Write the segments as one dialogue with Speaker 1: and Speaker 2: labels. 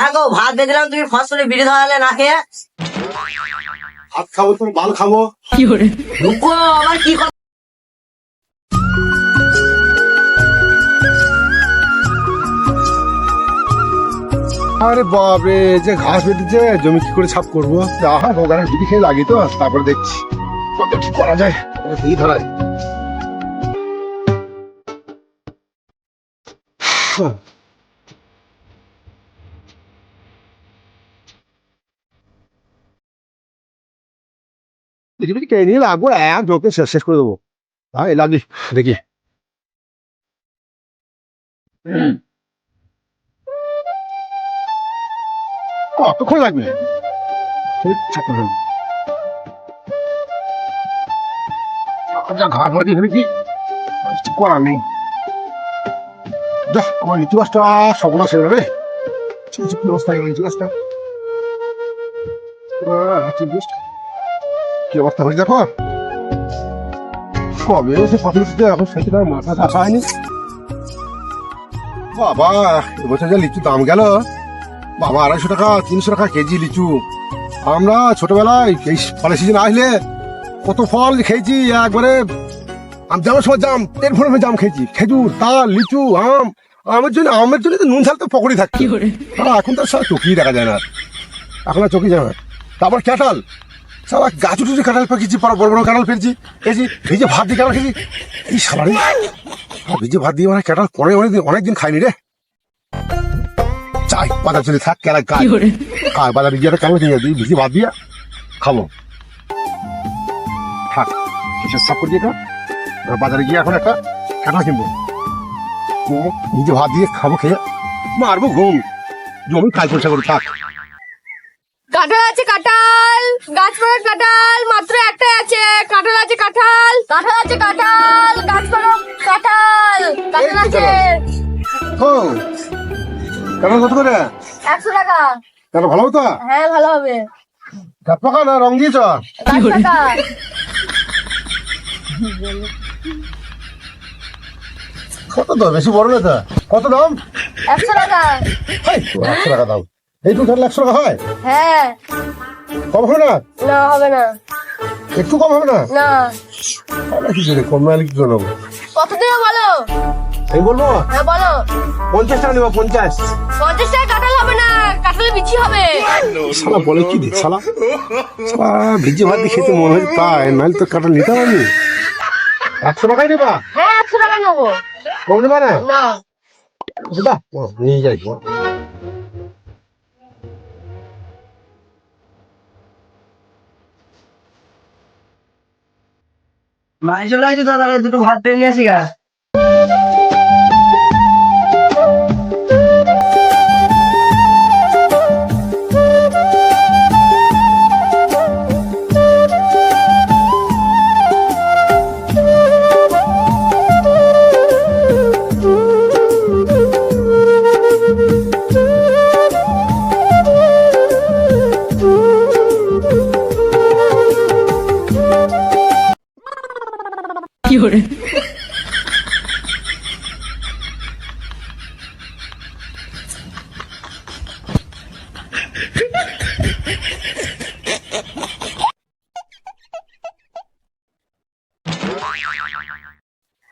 Speaker 1: হ্যাঁ গো ভাত বেঁধেলাম তুমি ফসলে বিড়ি ধরালে না খেয়ে?
Speaker 2: ভাত খাব তোর বাল খাব।
Speaker 1: ঢুকো আবার কি কথা
Speaker 2: আরে বাপরে যে ঘাস বেঁধেছে জমি কি করে ছাপ করব? আহা ভোগানের বিধি খেয়ে লাগি তো তারপরে দেখছি। কত কি করা যায়? এই ধরায় দেখি দেখি কে নিয়ে লাগবো এক ঢোকে শেষ শেষ করে দেবো হ্যাঁ লাগি দেখি কতক্ষণ লাগবে হলো। ঘাট মাটি ফেলেছি আর করার নেই যা আমার লিচু গাছটা সবনা ছেড়ে রে অবস্থা হয়ে। কি অবস্থা হয়েছে দেখো? কবে সে ফসল দিতে এখন সেটা মাথা আসা হয়নি? বাবা এবছর যা লিচু দাম গেল। বাবা আড়াইশো টাকা তিনশো টাকা কেজি লিচু। আমরা ছোটবেলায় এই ফলের সিজন আসলে কত ফল খেয়েছি একবারে আম জামার সময় জাম ভরে ভরে জাম খেয়েছি। খেজুর তাল লিচু আম আমের জন্য আমের জন্য নুন ঝাল তো পকড়ি থাকে। হ্যাঁ এখন তো সব চোখেই দেখা যায় না। এখন আর চোখে যায় না। তারপর ক্যাটাল সারা গাছ উঠেছে কাঁঠাল পেকেছি বড় বড় বড় কাঁঠাল পেয়েছি খেয়েছি ভিজে ভাত দিয়ে কাঁঠাল খেয়েছি। এই সালারে ভিজে ভাত দিয়ে মানে ক্যাটাল পরে অনেকদিন অনেকদিন খাইনি রে। চাই বাজার চলে থাক কেলা কাজ কাজ বাজারে গিয়ে একটা কাগজ নিয়ে ভিজে ভাত দিয়ে খাব। থাক কিসের সাপ করে দিয়ে বাজারে গিয়ে এখন একটা কাঁঠাল কিনবো। ভিজে ভাত দিয়ে খাব খেয়ে। মারবো ঘুম। জমি কাজ পরিষ্কার করে থাক।
Speaker 3: কাঁঠাল আছে কাঁঠাল। গাছ পাড়ার কাঁঠাল। মাত্র একটাই আছে। কাঁঠাল আছে কাঁঠাল। কাঁঠাল আছে কাঁঠাল। গাছ পাড়ার কাঁঠাল। কাঁঠাল আছে।
Speaker 2: ও কাঁঠাল কত করে?
Speaker 3: একশো টাকা।
Speaker 2: কাঁঠাল ভালো হতো?
Speaker 3: হ্যাঁ ভালো হবে।
Speaker 2: গাছ পাকা না রং দিয়েছ?
Speaker 3: গাছ টাকা
Speaker 2: কত তো বেশি বড় না তো? কত দাম?
Speaker 3: একশো টাকা।
Speaker 2: একশো টাকা দাম। কাটলে একশো টাকা হয়?
Speaker 3: হ্যাঁ।
Speaker 2: কম হবে না?
Speaker 3: না হবে না।
Speaker 2: একটু কম হবে না?
Speaker 3: না।
Speaker 2: তাহলে কি করে কম না কি করে নেব
Speaker 3: কত দেবে বলো?
Speaker 2: আমি বলব?
Speaker 3: হ্যাঁ বলো।
Speaker 2: পঞ্চাশ টাকা নেব পঞ্চাশ।
Speaker 3: পঞ্চাশ টাকা কাঁঠাল হবে না বিচি হবে।
Speaker 2: শালা বলে কি দিক শালা? শালা ভিজে ভাত দিয়ে খেতে মনে হয় তাই নাহলে তো কাটা নিতে পারিনি একশো টাকাই নেবা?
Speaker 3: হ্যাঁ একশো টাকা নেব।
Speaker 2: কম নেবা না?
Speaker 3: না।
Speaker 2: নিয়ে যাই
Speaker 1: চলে আসছে দাদা দুটো ভাত পেয়ে নিয়ে গা।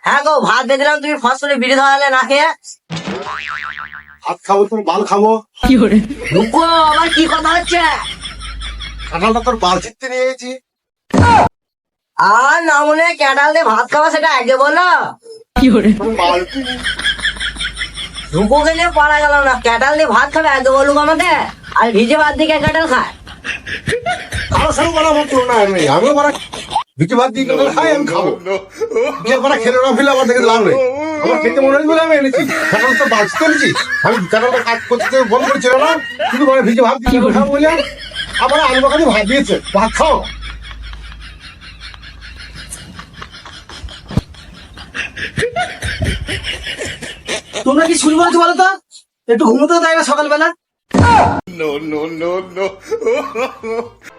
Speaker 1: হ্যাঁ গো ভাত বেঁধেলাম তুমি ফসলে বিড়ি ধরালে না খেয়ে?
Speaker 2: ভাত খাব তোর বাল খাব।
Speaker 1: ঢুকো আবার কি কথা হচ্ছে?
Speaker 2: কাঁঠালটা তোর বাল ছিটতে নিয়ে গেছি
Speaker 1: আর না মনে ক্যাটাল দিয়ে ভাত খাওয়া সেটা আগে বলো। ঢুকো গেলে পারা গেল না ক্যাটাল দিয়ে ভাত খাবে আগে বলুক আমাকে আর ভিজে ভাত দিয়ে কে ক্যাটাল খায়?
Speaker 2: আমার তুলনা আমিও বড় ভিজে ভাত দিয়ে খাই আমি খাব। যে বড় খেলে না ফেলে আমার লাভ নেই। আমার খেতে মনে আমি এনেছি। তো এনেছি। আমি কাজ করতে বন্ধ করেছিল না শুধু মানে ভিজে ভাত দিয়ে কাঁঠাল খাব বলে আবার আলু মাখানি ভাত দিয়েছে। ভাত খাও।
Speaker 1: তোমরা কি শুরু শুনব বলো তো একটু ঘুমোতে দেয় না সকালবেলা
Speaker 4: নো নো নো no.